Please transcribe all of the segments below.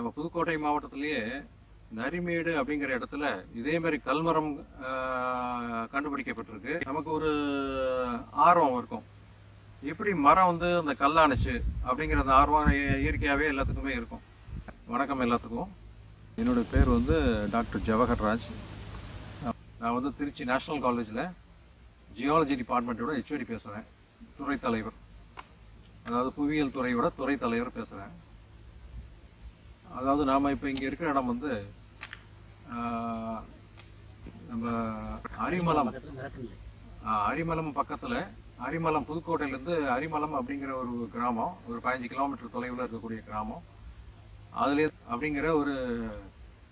நம்ம புதுக்கோட்டை மாவட்டத்திலேயே நரிமேடு அப்படிங்கிற இடத்துல இதே மாதிரி கல்மரம் கண்டுபிடிக்கப்பட்டிருக்கு. நமக்கு ஒரு ஆர்வம் இருக்கும். எப்படி மரம் வந்து அந்த கல்லானுச்சு அப்படிங்கிற அந்த ஆர்வம் இயற்கையாகவே எல்லாத்துக்குமே இருக்கும். வணக்கம் எல்லாத்துக்கும். என்னோட பேர் வந்து டாக்டர் ஜவஹர்ராஜ் நான் வந்து திருச்சி நேஷ்னல் காலேஜில் ஜியாலஜி டிபார்ட்மெண்ட்டோட ஹெச்ஓடி பேசுகிறேன் துறை தலைவர். அதாவது புவியியல் துறையோட துறை தலைவர் பேசுகிறேன் அதாவது நாம் இப்போ இங்கே இருக்கிற இடம் வந்து நம்ம அரிமலம். அரிமலம் பக்கத்தில் அரிமலம் புதுக்கோட்டையிலேருந்து அரிமலம் அப்படிங்கிற ஒரு கிராமம் ஒரு பதினஞ்சு கிலோமீட்டர் தொலைவில் இருக்கக்கூடிய கிராமம். அதுலேயே அப்படிங்கிற ஒரு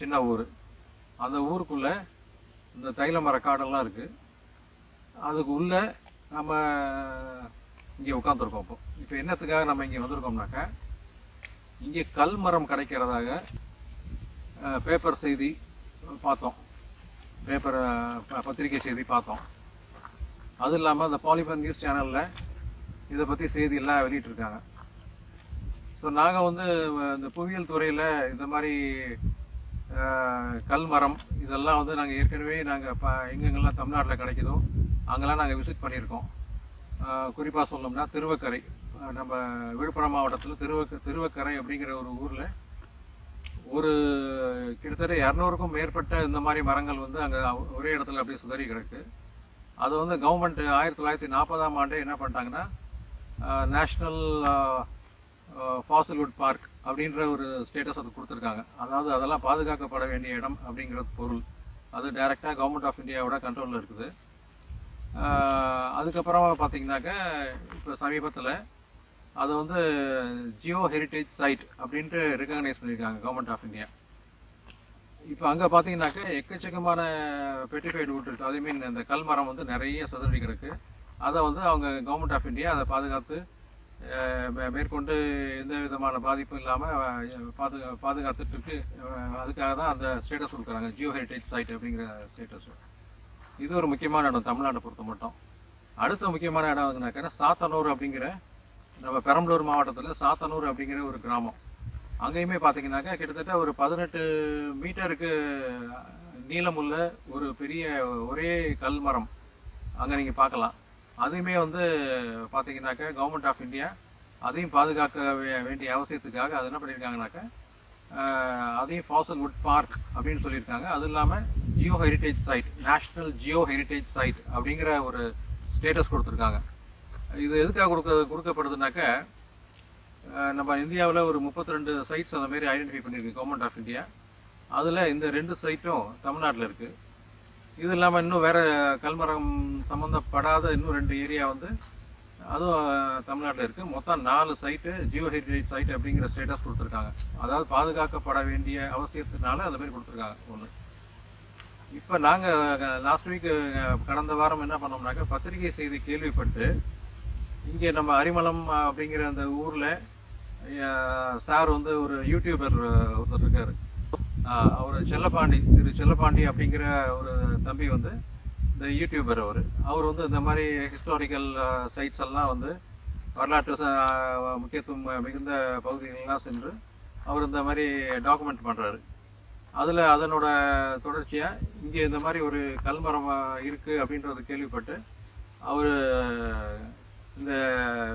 சின்ன ஊர். அந்த ஊருக்குள்ளே இந்த தைல மர காடெல்லாம் இருக்குது அதுக்கு உள்ளே நம்ம இங்கே உட்காந்துருக்கோம் இப்போ. இப்போ என்னத்துக்காக நம்ம இங்கே வந்திருக்கோம்னாக்கா இங்கே கல் மரம் கிடைக்கிறதாக பேப்பர் செய்தி பார்த்தோம். பேப்பர் பத்திரிகை செய்தி பார்த்தோம். அது இல்லாமல் அந்த பாலிமர் நியூஸ் சேனலில் இதை பற்றி செய்தியெல்லாம் வெளியிட்டிருக்காங்க. ஸோ நாங்கள் வந்து இந்த புவியியல் துறையில் இந்த மாதிரி கல் மரம் இதெல்லாம் வந்து நாங்கள் ஏற்கனவே நாங்கள் ப எங்கெங்கெல்லாம் தமிழ்நாட்டில் கிடைக்குதோ அங்கெல்லாம் நாங்கள் விசிட் பண்ணியிருக்கோம். குறிப்பாக சொல்லணும்னா திருவக்கரை. நம்ம விழுப்புரம் மாவட்டத்தில் திருவக்க திருவக்கரை அப்படிங்கிற ஒரு ஊரில் ஒரு கிட்டத்தட்ட இரநூறுக்கும் மேற்பட்ட இந்த மாதிரி மரங்கள் வந்து அங்கே ஒரே இடத்துல அப்படியே சுதறி கிடக்கு. அது வந்து கவர்மெண்ட் ஆயிரத்தி தொள்ளாயிரத்தி நாற்பதாம் ஆண்டே என்ன பண்ணிட்டாங்கன்னா நேஷ்னல் ஃபாசில்வுட் பார்க் அப்படின்ற ஒரு ஸ்டேட்டஸ் அது கொடுத்துருக்காங்க. அதாவது அதெல்லாம் பாதுகாக்கப்பட வேண்டிய இடம் அப்படிங்கிறது பொருள். அது டைரெக்டாக கவர்மெண்ட் ஆஃப் இந்தியாவோட கண்ட்ரோலில் இருக்குது. அதுக்கப்புறம் பார்த்தீங்கன்னாக்க இப்போ சமீபத்தில் அதை வந்து ஜியோ ஹெரிட்டேஜ் சைட் அப்படின்ட்டு ரெக்கக்னைஸ் பண்ணியிருக்காங்க கவர்மெண்ட் ஆஃப் இந்தியா இப்போ அங்கே பார்த்தீங்கன்னாக்க எக்கச்சக்கமான பெட்டிஃபைடு வுட் இருக்குது ஐ மீன் இந்த கல் மரம் வந்து நிறைய சதுரடி கிடக்கு அதை வந்து அவங்க கவர்மெண்ட் ஆஃப் இந்தியா அதை பாதுகாத்து மேற்கொண்டு எந்த விதமான பாதிப்பும் இல்லாமல் பாதுகா பாதுகாத்துட்டு அதுக்காக தான் அந்த ஸ்டேட்டஸ் கொடுக்குறாங்க ஜியோ ஹெரிட்டேஜ் சைட் அப்படிங்கிற ஸ்டேட்டஸ் இது ஒரு முக்கியமான இடம் தமிழ்நாட்டை பொறுத்த மட்டும். அடுத்த முக்கியமான இடம் எதுனாக்கா சாத்தனூர் அப்படிங்கிற நம்ம பெரம்பலூர் மாவட்டத்தில் சாத்தனூர் அப்படிங்கிற ஒரு கிராமம். அங்கேயுமே பார்த்தீங்கன்னாக்கா கிட்டத்தட்ட ஒரு பதினெட்டு மீட்டருக்கு நீளமுள்ள ஒரு பெரிய ஒரே கல் மரம். அங்கே நீங்கள் பார்க்கலாம் அதையுமே வந்து பார்த்தீங்கன்னாக்கா கவர்மெண்ட் ஆஃப் இந்தியா அதையும் பாதுகாக்க வேண்டிய அவசியத்துக்காக அது என்ன பண்ணியிருக்காங்கனாக்கா அதையும் ஃபாசல் வுட் பார்க் அப்படின்னு சொல்லியிருக்காங்க. அது இல்லாமல் geo heritage site national geo heritage site அப்படிங்கிற ஒரு ஸ்டேட்டஸ் கொடுத்துருக்காங்க. இது எதுக்காக கொடுக்க கொடுக்கப்படுதுனாக்கா நம்ம இந்தியாவில் ஒரு முப்பத்தி ரெண்டு சைட்ஸ் அந்த மாதிரி ஐடென்டிஃபை பண்ணியிருக்கு கவர்மெண்ட் ஆஃப் இந்தியா அதில் இந்த ரெண்டு சைட்டும் தமிழ்நாட்டில் இருக்குது இது இல்லாமல் இன்னும் வேறு கல்மரம் சம்மந்தப்படாத இன்னும் ரெண்டு ஏரியா வந்து அதுவும் தமிழ்நாட்டில் இருக்குது மொத்தம் நாலு சைட்டு ஜியோ ஹெரிடேஜ் சைட் அப்படிங்கிற ஸ்டேட்டஸ் கொடுத்துருக்காங்க. அதாவது பாதுகாக்கப்பட வேண்டிய அவசியத்தினால அந்த மாதிரி கொடுத்துருக்காங்க ஒன்று இப்போ நாங்கள் லாஸ்ட் வீக் கடந்த வாரம் என்ன பண்ணோம்னாக்கா பத்திரிகை செய்தி கேள்விப்பட்டு இங்கே நம்ம அரிமலம் அப்படிங்கிற அந்த ஊரில் சார் வந்து ஒரு யூடியூபர் ஒருத்தர் இருக்கார். அவர் செல்லப்பாண்டி திரு செல்லப்பாண்டி அப்படிங்கிற ஒரு தம்பி வந்து இந்த யூடியூபர் அவர். அவர் வந்து இந்த மாதிரி ஹிஸ்டாரிக்கல் சைட்ஸ் எல்லாம் வந்து வரலாற்று முக்கியத்துவம் மிகுந்த பகுதிகளெலாம் சென்று அவர் இந்த மாதிரி டாக்குமெண்ட் பண்ணுறாரு அதில் அதனோட தொடர்ச்சியாக இங்கே இந்த மாதிரி ஒரு கல்மரம் இருக்குது அப்படின்றத கேள்விப்பட்டு அவர் இந்த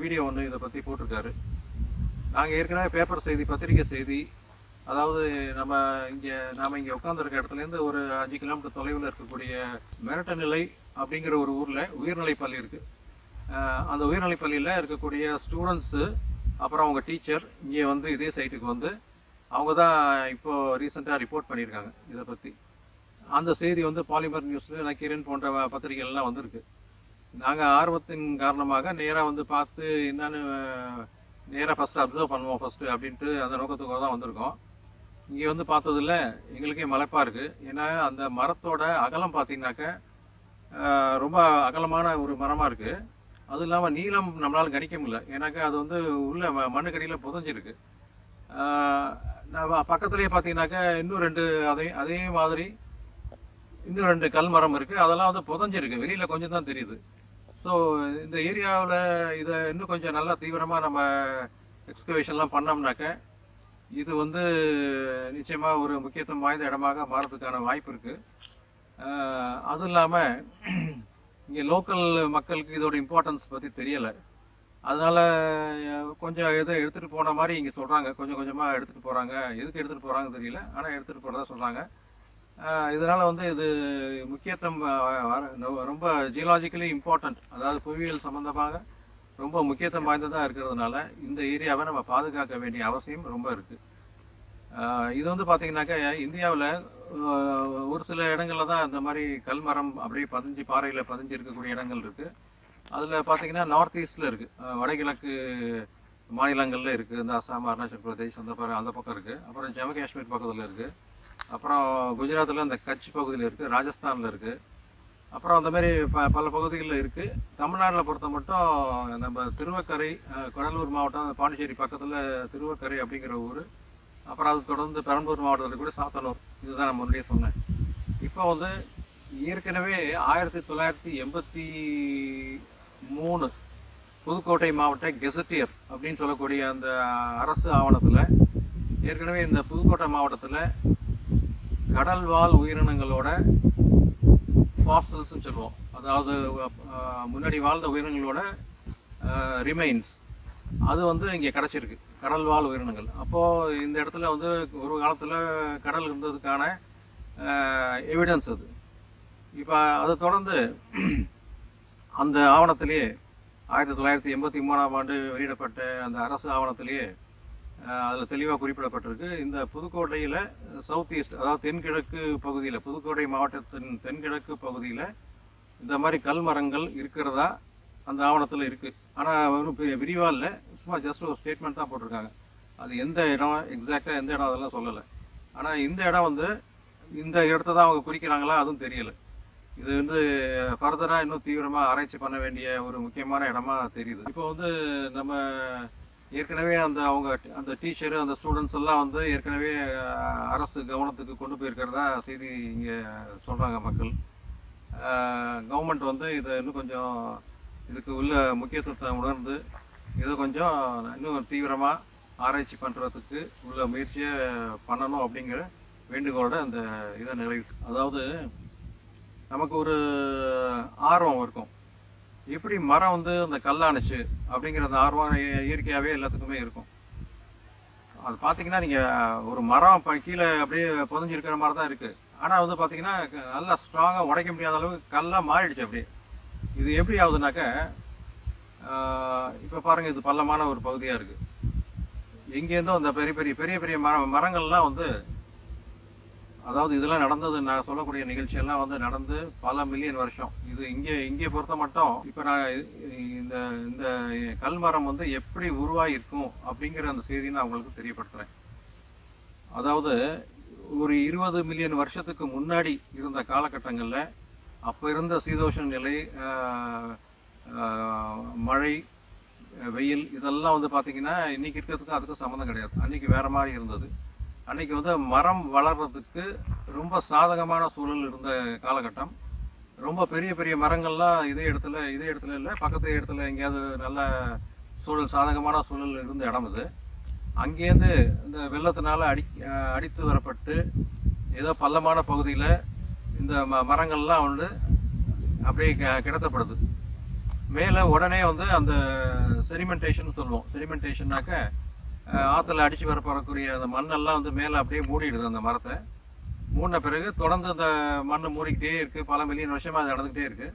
வீடியோ ஒன்று இதை பற்றி போட்டிருக்காரு. நாங்கள் ஏற்கனவே பேப்பர் செய்தி பத்திரிக்கை செய்தி அதாவது நம்ம இங்கே நாம் இங்கே உட்காந்துருக்க இடத்துலேருந்து ஒரு அஞ்சு கிலோமீட்டர் தொலைவில் இருக்கக்கூடிய மிரட்ட நிலை அப்படிங்கிற ஒரு ஊரில் உயர்நிலைப் பள்ளி இருக்குது அந்த உயர்நிலைப் பள்ளியில் இருக்கக்கூடிய ஸ்டூடெண்ட்ஸு அப்புறம் அவங்க டீச்சர் இங்கே வந்து இதே சைட்டுக்கு வந்து அவங்க தான் இப்போது ரீசெண்டாக ரிப்போர்ட் பண்ணியிருக்காங்க இதை பற்றி அந்த செய்தி வந்து பாலிமர் நியூஸில் நக்கீரன் போன்ற பத்திரிகைகள்லாம் வந்திருக்கு. நாங்கள் ஆர்வத்தின் காரணமாக நேராக வந்து பார்த்து என்னென்னு நேராக ஃபஸ்ட்டு அப்சர்வ் பண்ணுவோம் ஃபஸ்ட்டு அப்படின்ட்டு அந்த நோக்கத்துக்காக தான் வந்திருக்கோம். இங்கே வந்து பார்த்ததில் எங்களுக்கே மலைப்பாக இருக்குது ஏன்னா அந்த மரத்தோட அகலம் பார்த்தீங்கன்னாக்க ரொம்ப அகலமான ஒரு மரமாக இருக்குது அதுவும் இல்லாமல் நீளம் நம்மளால் கணிக்க முடியல. ஏன்னாக்கா அது வந்து உள்ள ம- மண்ணுக்கடியில் புதஞ்சிருக்கு. நான் பக்கத்துலேயே பார்த்தீங்கன்னாக்கா இன்னும் ரெண்டு அதே அதே மாதிரி இன்னும் ரெண்டு கல் மரம் இருக்குது அதெல்லாம் வந்து புதஞ்சிருக்கு. வெளியில் கொஞ்சம் தான் தெரியுது. ஸோ இந்த ஏரியாவில் இதை இன்னும் கொஞ்சம் நல்லா தீவிரமாக நம்ம எக்ஸ்கவேஷன்லாம் பண்ணோம்னாக்க இது வந்து நிச்சயமாக ஒரு முக்கியத்துவம் வாய்ந்த இடமாக மாறதுக்கான வாய்ப்பு இருக்குது அதுவும் இல்லாமல் இங்கே லோக்கல் மக்களுக்கு இதோட இம்பார்ட்டன்ஸ் பற்றி தெரியலை. அதனால் கொஞ்சம் எதை எடுத்துகிட்டு போன மாதிரி இங்கே சொல்கிறாங்க கொஞ்சம் கொஞ்சமாக எடுத்துகிட்டு போகிறாங்க எதுக்கு எடுத்துகிட்டு போகிறாங்க தெரியல. ஆனால் எடுத்துகிட்டு போகிறதா சொல்கிறாங்க இதனால் வந்து இது முக்கியத்துவம் வர- ரொம்ப ஜியலாஜிக்கலி இம்பார்ட்டண்ட் அதாவது புவியியல் சம்மந்தமாக ரொம்ப முக்கியத்துவம் வாய்ந்ததாக இருக்கிறதுனால இந்த ஏரியாவை நம்ம பாதுகாக்க வேண்டிய அவசியம் ரொம்ப இருக்குது இது வந்து பார்த்திங்கனாக்கா இந்தியாவில் ஒரு சில இடங்களில் தான் இந்த மாதிரி கல்மரம் அப்படியே பதிஞ்சு பாறையில் பதிஞ்சு இருக்கக்கூடிய இடங்கள் இருக்குது அதில் பார்த்திங்கன்னா நார்த் ஈஸ்டில் இருக்குது வடகிழக்கு மாநிலங்களில் இருக்குது இந்த அஸ்ஸாம் அருணாச்சல் பிரதேஷ் அந்த அந்த பக்கம் இருக்குது அப்புறம் ஜம்மு காஷ்மீர் பக்கத்தில் இருக்குது அப்புறம் குஜராத்தில் இந்த கட்ச் பகுதியில் இருக்குது ராஜஸ்தானில் இருக்குது அப்புறம் அந்த மாதிரி ப பல பகுதிகளில் இருக்குது தமிழ்நாட்டில் பொறுத்த மட்டும் நம்ம திருவக்கரை கடலூர் மாவட்டம் பாண்டிச்சேரி பக்கத்தில் திருவக்கரை அப்படிங்கிற ஊர். அப்புறம் அது தொடர்ந்து பெரம்பலூர் மாவட்டத்தில் கூட சாத்தனூர். இதுதான் நான் முன்னாடியே சொன்னேன். இப்போ வந்து ஏற்கனவே ஆயிரத்தி தொள்ளாயிரத்தி எண்பத்தி மூணு புதுக்கோட்டை மாவட்ட கெசட்டியர் அப்படின்னு சொல்லக்கூடிய அந்த அரசு ஆவணத்தில் ஏற்கனவே இந்த புதுக்கோட்டை மாவட்டத்தில் கடல்வாழ் உயிரினங்களோட ஃபாசல்ஸ்னு சொல்லுவோம். அதாவது முன்னாடி வாழ்ந்த உயிரினங்களோட ரிமைன்ஸ் அது வந்து இங்கே கிடச்சிருக்கு. கடல்வாழ் உயிரினங்கள். அப்போது இந்த இடத்துல வந்து ஒரு காலத்தில் கடல் இருந்ததுக்கான எவிடன்ஸ் அது. இப்போ அதை தொடர்ந்து அந்த ஆவணத்திலேயே ஆயிரத்தி தொள்ளாயிரத்தி எண்பத்தி மூணாம் ஆண்டு வெளியிடப்பட்ட அந்த அரசு ஆவணத்திலேயே அதில் தெளிவாக குறிப்பிடப்பட்டிருக்கு. இந்த புதுக்கோட்டையில் சவுத் ஈஸ்ட் அதாவது தென்கிழக்கு பகுதியில் புதுக்கோட்டை மாவட்டத்தின் தென்கிழக்கு பகுதியில் இந்த மாதிரி கல் மரங்கள் இருக்கிறதா? அந்த ஆவணத்தில் இருக்குது ஆனால் ஒன்றும் விரிவாக இல்லை. சும்மா ஜஸ்ட் ஒரு ஸ்டேட்மெண்ட் தான் போட்டிருக்காங்க. அது எந்த இடம் எக்ஸாக்டாக எந்த இடம் அதெல்லாம் சொல்லலை. ஆனால் இந்த இடம் வந்து இந்த இடத்த தான் அவங்க குறிக்கிறாங்களா அதுவும் தெரியலை. இது வந்து ஃபர்தராக இன்னும் தீவிரமாக ஆராய்ச்சி பண்ண வேண்டிய ஒரு முக்கியமான இடமா தெரியுது. இப்போ வந்து நம்ம ஏற்கனவே அந்த அவங்க அந்த டீச்சரு அந்த ஸ்டூடெண்ட்ஸ் எல்லாம் வந்து ஏற்கனவே அரசு கவனத்துக்கு கொண்டு போயிருக்கிறதா செய்தி இங்கே சொல்கிறாங்க மக்கள். கவர்மெண்ட் வந்து இதை இன்னும் கொஞ்சம் இதுக்கு உள்ள முக்கியத்துவத்தை உணர்ந்து இதை கொஞ்சம் இன்னும் தீவிரமாக ஆராய்ச்சி பண்ணுறதுக்கு உள்ள முயற்சியை பண்ணணும் அப்படிங்கிற வேண்டுகோளோட அந்த இதை நிறைவு அதாவது நமக்கு ஒரு ஆர்வம் இருக்கும். எப்படி மரம் வந்து அந்த கல்லானுச்சு அப்படிங்கிற அந்த ஆர்வம் இயற்கையாகவே எல்லாத்துக்குமே இருக்கும். அது பார்த்தீங்கன்னா நீங்கள் ஒரு மரம் இப்போ கீழே அப்படியே புதஞ்சிருக்கிற மாதிரி தான் இருக்குது ஆனால் வந்து பார்த்தீங்கன்னா க- நல்லா ஸ்ட்ராங்காக உடைக்க முடியாத அளவுக்கு கல்லாக மாறிடுச்சு அப்படியே. இது எப்படி ஆகுதுனாக்க இப்போ பாருங்கள் இது பள்ளமான ஒரு பகுதியாக இருக்குது எங்கேருந்தோ அந்த பெரிய பெரிய பெரிய பெரிய மர மரங்கள்லாம் வந்து அதாவது இதெல்லாம் நடந்தது நான் சொல்லக்கூடிய நிகழ்ச்சியெல்லாம் வந்து நடந்து பல மில்லியன் வருஷம். இது இங்கே இங்கே பொறுத்த மட்டும் இப்போ நான் இந்த இந்த கல்மரம் வந்து எப்படி உருவாகிருக்கும் அப்படிங்கிற அந்த செய்தி நான் உங்களுக்கு தெரியப்படுத்துகிறேன் அதாவது ஒரு இருபது மில்லியன் வருஷத்துக்கு முன்னாடி இருந்த காலகட்டங்களில் அப்போ இருந்த சீதோஷண நிலை மழை வெயில் இதெல்லாம் வந்து பார்த்தீங்கன்னா இன்றைக்கி இருக்கிறதுக்கும் அதுக்கும் சம்மந்தம் கிடையாது. அன்றைக்கி வேறு மாதிரி இருந்தது. அன்றைக்கி வந்து மரம் வளர்றதுக்கு ரொம்ப சாதகமான சூழல் இருந்த காலகட்டம். ரொம்ப பெரிய பெரிய மரங்கள்லாம் இதே இடத்துல இதே இடத்துல இல்லை பக்கத்து இடத்துல எங்கேயாவது நல்ல சூழல் சாதகமான சூழல் இருந்த இடம் இது அங்கேருந்து இந்த வெள்ளத்தினால அடி அடித்து வரப்பட்டு ஏதோ பள்ளமான பகுதியில் இந்த ம மரங்கள்லாம் வந்து அப்படியே க- கிடத்தப்படுது. மேலே உடனே வந்து அந்த செரிமெண்டேஷன் சொல்லுவோம். செரிமெண்டேஷன்னாக்க ஆற்றுல அடித்து வர வரக்கூடிய அந்த மண்ணெல்லாம் வந்து மேலே அப்படியே மூடிடுது அந்த மரத்தை. மூடின பிறகு தொடர்ந்து அந்த மண் மூடிக்கிட்டே இருக்குது பல மில்லியன் வருஷமாக அது நடந்துக்கிட்டே இருக்குது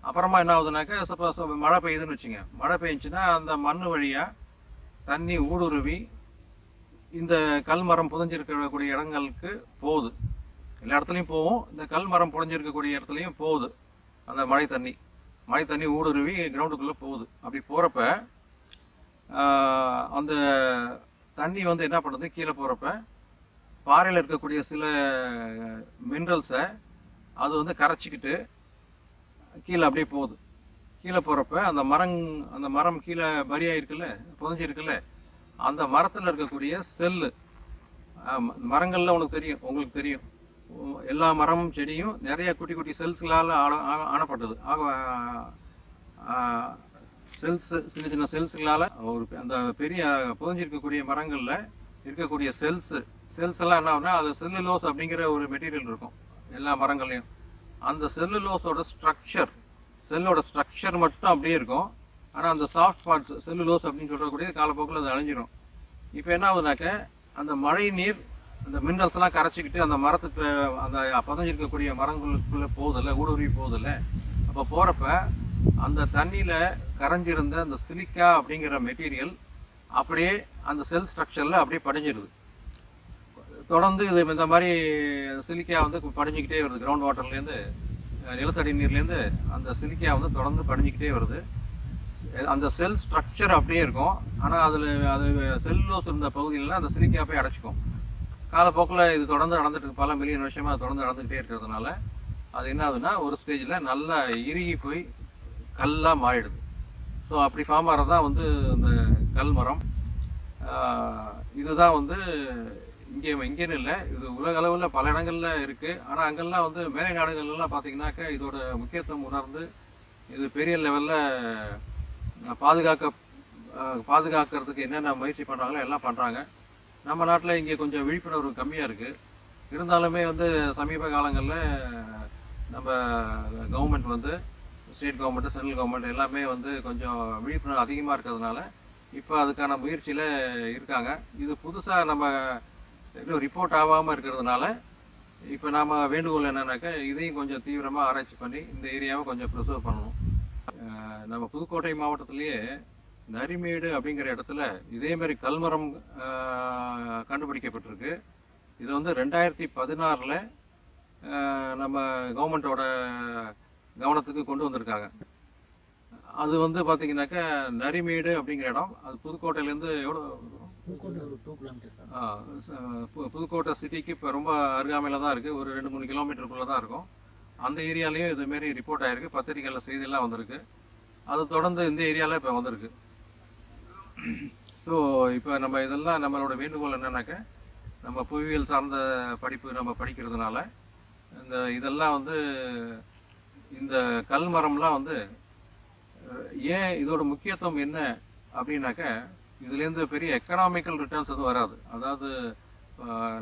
அப்புறமா என்ன ஆகுதுனாக்கா சப்போஸ் மழை பெய்யுதுன்னு வச்சுங்க. மழை பெய்ஞ்சுன்னா அந்த மண் வழியாக தண்ணி ஊடுருவி இந்த கல் மரம் புதஞ்சிருக்கக்கூடிய இடங்களுக்கு போகுது. எல்லா இடத்துலையும் போகும். இந்த கல் மரம் புதஞ்சிருக்கக்கூடிய இடத்துலையும் போகுது. அந்த மழை தண்ணி. மழை தண்ணி ஊடுருவி கிரவுண்டுக்குள்ளே போகுது. அப்படி போகிறப்ப அந்த தண்ணி வந்து என்ன பண்ணுது? கீழே போகிறப்ப பாறையில் இருக்கக்கூடிய சில மினரல்ஸை அது வந்து கரைச்சிக்கிட்டு கீழே அப்படியே போகுது. கீழே போகிறப்ப அந்த மரம் அந்த மரம் கீழே பரியாயிருக்குல்ல புதஞ்சிருக்குல்ல அந்த மரத்தில் இருக்கக்கூடிய செல்லு மரங்கள்லாம் உனக்கு தெரியும் உங்களுக்கு தெரியும். எல்லா மரமும் செடியும் நிறைய குட்டி குட்டி செல்ஸ்களால் ஆன- ஆனப்பட்டது. ஆக செல்ஸ் சின்ன சின்ன செல்ஸுகளால் ஒரு அந்த பெரிய புதஞ்சிருக்கக்கூடிய மரங்களில் இருக்கக்கூடிய செல்ஸு செல்ஸ் எல்லாம் என்ன ஆகுனா அது செல்லுலோஸ் அப்படிங்கிற ஒரு மெட்டீரியல் இருக்கும் எல்லா மரங்கள்லையும். அந்த செல்லுலோஸோட ஸ்ட்ரக்சர் செல்லோட ஸ்ட்ரக்சர் மட்டும் அப்படியே இருக்கும். ஆனால் அந்த சாஃப்ட் பார்ட்ஸ் செல்லுலோஸ் அப்படின்னு சொல்லக்கூடிய காலப்போக்கில் அது அழிஞ்சிடும் இப்போ என்ன ஆகுதுனாக்க அந்த மழை நீர் அந்த மினரல்ஸ் எல்லாம் கரைச்சிக்கிட்டு அந்த மரத்துக்கு அந்த பதஞ்சிருக்கக்கூடிய மரங்களுக்குள்ளே போகுதில்ல ஊடுருவி போகுதில்ல அப்போ போகிறப்ப அந்த தண்ணியில் கரைஞ்சிருந்த அந்த சிலிக்கா அப்படிங்கிற மெட்டீரியல் அப்படியே அந்த செல் ஸ்ட்ரக்சரில் அப்படியே படிஞ்சிருது. தொடர்ந்து இது இந்த மாதிரி சிலிக்கா வந்து படிஞ்சிக்கிட்டே வருது. கிரவுண்ட் வாட்டர்லேருந்து நிலத்தடி நீர்லேருந்து அந்த சிலிக்கா வந்து தொடர்ந்து படிஞ்சுக்கிட்டே வருது. அந்த செல் ஸ்ட்ரக்சர் அப்படியே இருக்கும். ஆனால் அதில் அது செல்லோஸ் இருந்த பகுதியிலலாம் அந்த சிலிக்கா போய் அடைச்சிக்கும். காலப்போக்கில் இது தொடர்ந்து நடந்துட்டு பல மில்லியன் வருஷமாக தொடர்ந்து நடந்துகிட்டே இருக்கிறதுனால அது என்ன ஆகுதுன்னா ஒரு ஸ்டேஜில் நல்லா இறுகி போய் கல்லாக மாறிடுது. ஸோ அப்படி ஃபார்ம் ஆகிறது தான் வந்து இந்த கல் மரம். இதுதான் வந்து இங்கே இங்கேன்னு இல்லை. இது உலக அளவில் பல இடங்களில் இருக்குது ஆனால் அங்கெல்லாம் வந்து மேலை நாடுகள்லாம் பார்த்தீங்கன்னாக்கா இதோட முக்கியத்துவம் உணர்ந்து இது பெரிய லெவலில் பாதுகாக்க பாதுகாக்கிறதுக்கு என்னென்ன முயற்சி பண்ணுறாங்களோ எல்லாம் பண்ணுறாங்க நம்ம நாட்டில் இங்கே கொஞ்சம் விழிப்புணர்வு கம்மியாக இருக்குது இருந்தாலுமே வந்து சமீப காலங்களில் நம்ம கவர்மெண்ட் வந்து ஸ்டேட் கவர்மெண்ட்டு சென்ட்ரல் கவர்மெண்ட் எல்லாமே வந்து கொஞ்சம் விழிப்புணர்வு அதிகமாக இருக்கிறதுனால இப்போ அதுக்கான முயற்சியில் இருக்காங்க. இது புதுசாக நம்ம இன்னும் ரிப்போர்ட் ஆகாமல் இருக்கிறதுனால இப்போ நாம் வேண்டுகோள் என்னென்னாக்கா இதையும் கொஞ்சம் தீவிரமாக ஆராய்ச்சி பண்ணி இந்த ஏரியாவை கொஞ்சம் ப்ரிசர்வ் பண்ணணும். நம்ம புதுக்கோட்டை மாவட்டத்திலேயே நரிமேடு அப்படிங்கிற இடத்துல இதேமாரி கல்மரம் கண்டுபிடிக்கப்பட்டிருக்கு. இது வந்து ரெண்டாயிரத்தி பதினாறில் நம்ம கவர்மெண்ட்டோட கவனத்துக்கு கொண்டு வந்திருக்காங்க. அது வந்து பார்த்தீங்கன்னாக்கா நரிமேடு அப்படிங்கிற இடம். அது புதுக்கோட்டையிலேருந்து எவ்வளோ புதுக்கோட்டை சிட்டிக்கு இப்போ ரொம்ப அருகாமையில் தான் இருக்குது ஒரு ரெண்டு மூணு கிலோமீட்டருக்குள்ளே தான் இருக்கும். அந்த ஏரியாலையும் இதுமாரி ரிப்போர்ட் ஆகிருக்கு பத்திரிக்கையில் செய்தியெல்லாம் வந்திருக்கு. அது தொடர்ந்து இந்த ஏரியாவில் இப்போ வந்திருக்கு. ஸோ இப்போ நம்ம இதெல்லாம் நம்மளோட வேண்டுகோள் என்னன்னாக்க நம்ம புவியியல் சார்ந்த படிப்பு நம்ம படிக்கிறதுனால இந்த இதெல்லாம் வந்து இந்த கல் மரம்லாம் வந்து ஏன் இதோட முக்கியத்துவம் என்ன அப்படின்னாக்க இதுலேருந்து பெரிய எக்கனாமிக்கல் ரிட்டர்ன்ஸ் எதுவும் வராது. அதாவது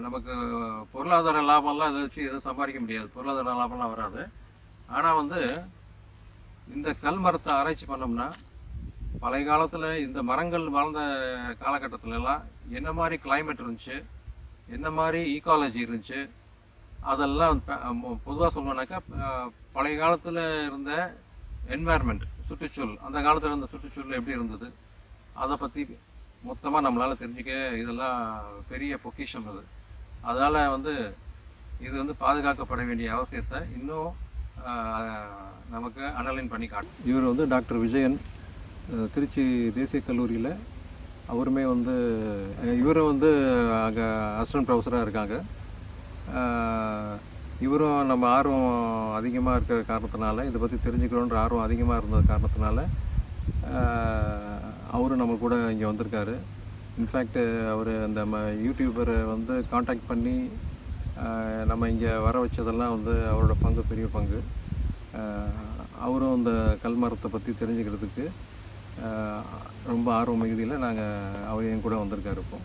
நமக்கு பொருளாதார லாபம்லாம் இதை வச்சு எதுவும் சம்பாதிக்க முடியாது. பொருளாதார லாபம்லாம் வராது. ஆனால் வந்து இந்த கல் மரத்தை ஆராய்ச்சி பண்ணோம்னா பழைய காலத்தில் இந்த மரங்கள் வளர்ந்த காலகட்டத்திலலாம் என்ன மாதிரி கிளைமேட் இருந்துச்சு என்ன மாதிரி ஈக்காலஜி இருந்துச்சு அதெல்லாம் பொதுவாக சொல்லணுன்னாக்கா பழைய காலத்தில் இருந்த என்வாயர்மெண்ட் சுற்றுச்சூழல் அந்த காலத்தில் இருந்த சுற்றுச்சூழல் எப்படி இருந்தது? அதை பற்றி மொத்தமாக நம்மளால் தெரிஞ்சுக்க இதெல்லாம் பெரிய பொக்கிஷம் அது. அதனால் வந்து இது வந்து பாதுகாக்கப்பட வேண்டிய அவசியத்தை இன்னும் நமக்கு அனலைன் பண்ணி காட்டும் இவர் வந்து டாக்டர் விஜயன் திருச்சி தேசிய கல்லூரியில் அவருமே வந்து இவரும் வந்து அங்கே அசிஸ்டன்ட் ப்ரொஃபஸராக இருக்காங்க. இவரும் நம்ம ஆர்வம் அதிகமாக இருக்கிற காரணத்தினால இதை பற்றி தெரிஞ்சுக்கணுன்ற ஆர்வம் அதிகமாக இருந்த காரணத்தினால அவரும் நம்ம கூட இங்கே வந்திருக்காரு. இன்ஃபேக்ட் அவர் அந்த ம யூடியூபரை வந்து காண்டாக்ட் பண்ணி நம்ம இங்கே வர வச்சதெல்லாம் வந்து அவரோட பங்கு பெரிய பங்கு. அவரும் இந்த கல்மரத்தை பற்றி தெரிஞ்சுக்கிறதுக்கு ரொம்ப ஆர்வம் மிகுதியில் நாங்கள் அவர் என் கூட வந்திருக்காரு இப்போ.